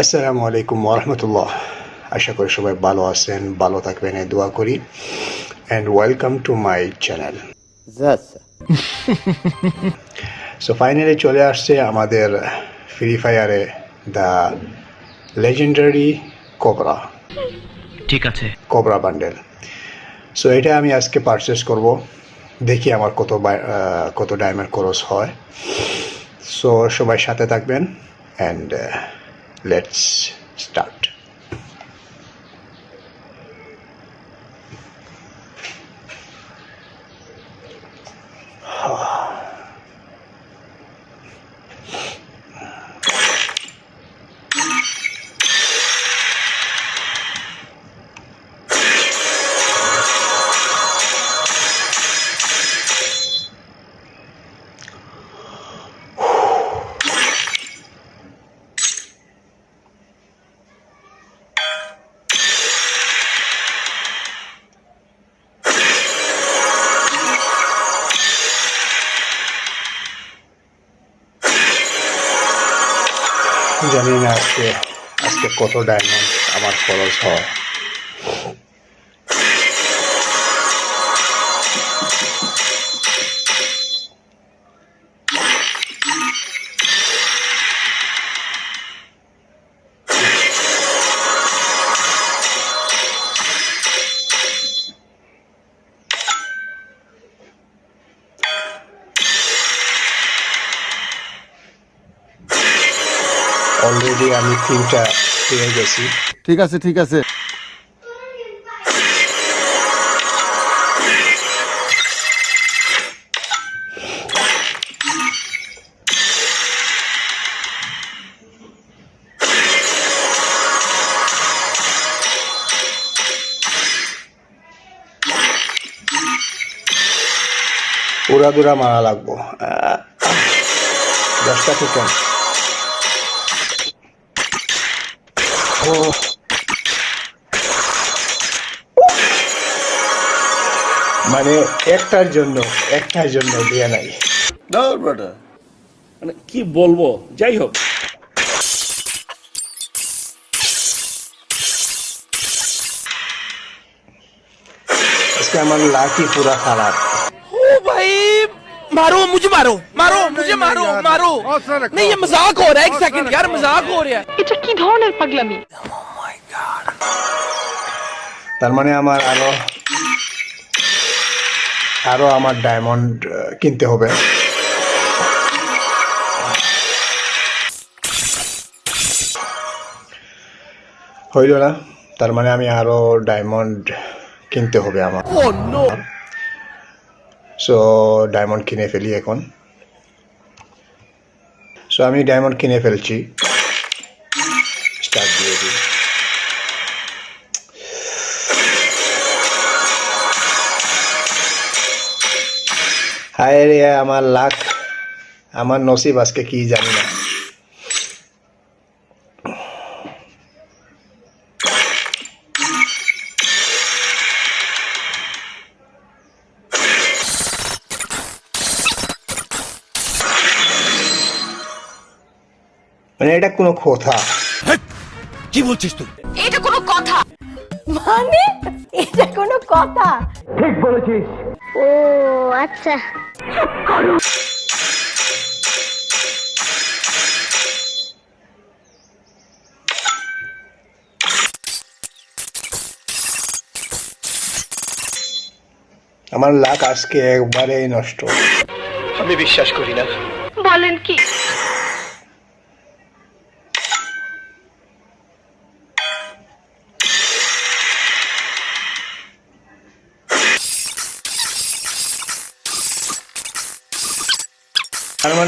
আসসালামু আলাইকুম ওরহমতুল্লাহ আশা করি সবাই ভালো আছেন ভালো থাকবেন এই দোয়া করি। And welcome to my channel so finally চলে আসছে আমাদের ফ্রি ফায়ারে দ্য লেজেন্ডারি কোবরা ঠিক আছে। কোবরা বান্ডেল সো এটা আমি আজকে পারচেস করব। দেখি আমার কত কত ডায়মন্ড খরচ হয়। সো সবাই সাথে থাকবেন। And let's start. জানি না আজকে আজকে কত ডায়মন্ড আমার খরচ হয়। অলরেডি আমি তিনটা পেয়ে গেছি। ঠিক আছে ঠিক আছে। উড়া দুরা মারা লাগবো। দশটা থেকে। মানে একটার জন্য একটার জন্য দিয়ে নাই মানে কি বলবো যাই হোক আজকে আমার লাকি পুরা খারাপ ओ भाई मारो मुझे मारो मारो मुझे मारो मारो नहीं ये मजाक हो रहा है एक सेकंड यार मजाक हो रहा है এটা কি ধরনের পাগলামি তার মানে আমার আরও আরও আমার ডায়মন্ড কিনতে হবে। হইল না তার মানে আমি আরও ডায়মন্ড কিনতে হবে আমার। সো ডায়মন্ড কিনে ফেলি এখন। সো আমি ডায়মন্ড কিনে ফেলছি। হায় রে আমার লাখ আমার নসিব আজকে কি জানি না। মানে এটা কোনো কথা। কি বলছিস তুই? এটা কোনো কথা। মানে? এটা কোনো কথা। ঠিক বলেছিস। ও আচ্ছা। আমার লাখ আজকে একবারেই নষ্ট। আমি বিশ্বাস করি না। বলেন কি?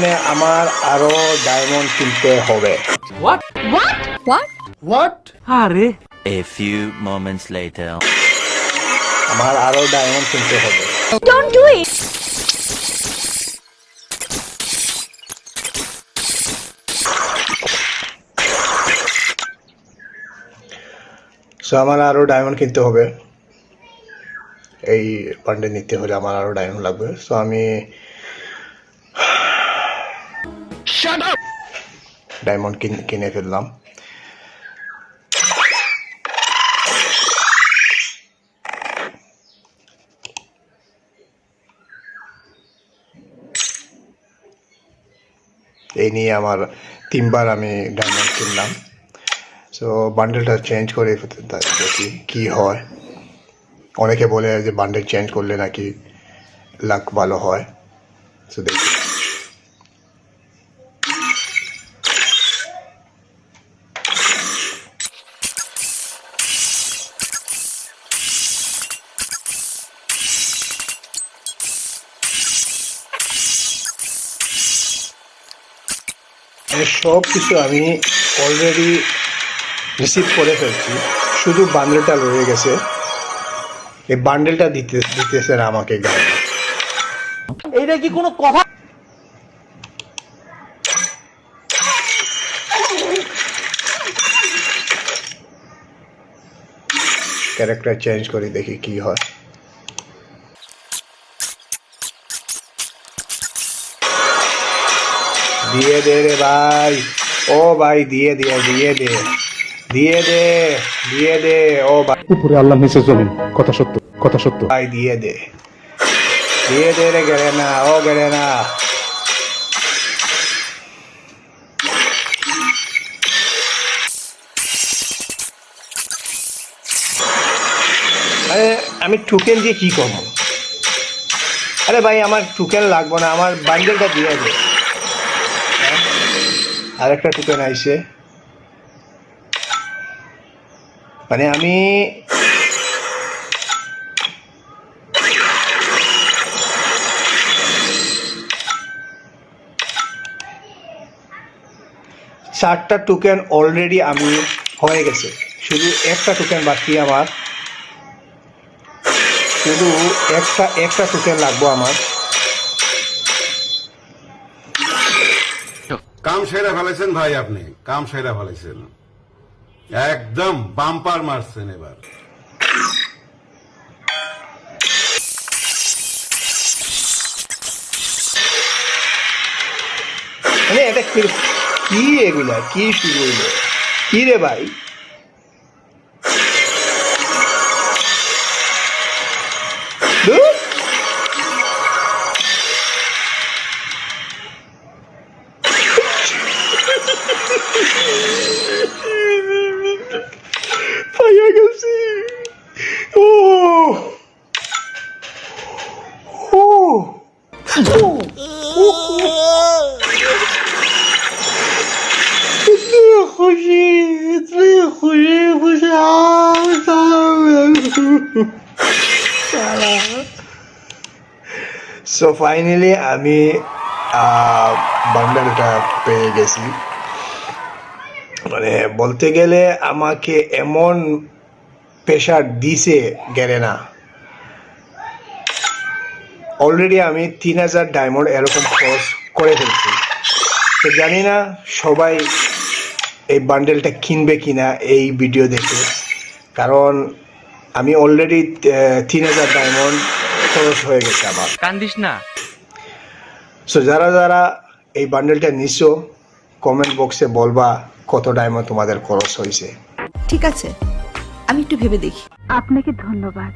মানে আমার আরও ডায়মন্ড কিনতে হবে। A few moments later. আমার আরও ডায়মন্ড কিনতে হবে। ডোন্ট ডু ইট সো আমার আরও ডায়মন্ড কিনতে হবে। এই পান্ডে নিতে হলে আমার আরও ডায়মন্ড লাগবে। সো আমি ডায়মন্ড কিনে ফেললাম এই নিয়ে আমার তিনবার আমি ডায়মন্ড কিনলাম। সো বান্ডেলটা চেঞ্জ করে দেখি কী হয়। অনেকে বলে যে বান্ডেল চেঞ্জ করলে নাকি লাক ভালো হয়। সো দেখি। সব কিছু আমি অলরেডি রিসিভ করে ফেলছি। শুধু বান্ডেলটা রয়ে গেছে। এই বান্ডেলটা দিতে দিতেছে না আমাকে গায়ে এইটা কি কোনো কথা? ক্যারেক্টার চেঞ্জ করে দেখি কি হয়। দিয়ে দে রে ভাই। ও ভাই দিয়ে দিয়ে দিয়ে দে। দিয়ে দে দিয়ে দে ও ভাই। উপরে আল্লাহ নিচে জমিন কথা সত্য কথা সত্য। ভাই দিয়ে দে। দিয়ে দে রে গেলে না ও গেলে না আরে আমি টুকেন দিয়ে কি করব? আরে ভাই আমার টুকেন লাগবো না আমার বান্ডেলটা দিয়ে দে। হ্যাঁ? আরেকটা টুকেন আইছে। মানে আমি চারটা টোকেন অলরেডি আমি হয়ে গেছে। শুধু একটা টোকেন বাকি আমার। শুধু একটা একটা টোকেন লাগবো আমার। কাম সেরা ফেলেছেন ভাই আপনি। কাম সেরা ফেলেছেন। একদম বাম্পার মারছেন এবার। কি এগুলা? কি শুরু হইল কি রে ভাই? সো ফাইনালি আমি বান্ডালটা পেয়ে গেছি। মানে বলতে গেলে আমাকে এমন প্রেশার দিছে গেলে না অলরেডি আমি তিন হাজার ডায়মন্ড এরকম খরচ করে ফেলছি। তো জানি না সবাই এই বান্ডেলটা কিনবে কিনা এই ভিডিও দেখে। কারণ আমি অলরেডি তিন হাজার ডায়মন্ড খরচ হয়ে গেছে আমার। কান্দিস না। সো যারা যারা এই বান্ডেলটা নিছো কমেন্ট বক্সে বলবা কত ডায়মন্ড তোমাদের খরচ হয়েছে। ঠিক আছে আমি একটু ভেবে দেখি। আপনাকে ধন্যবাদ।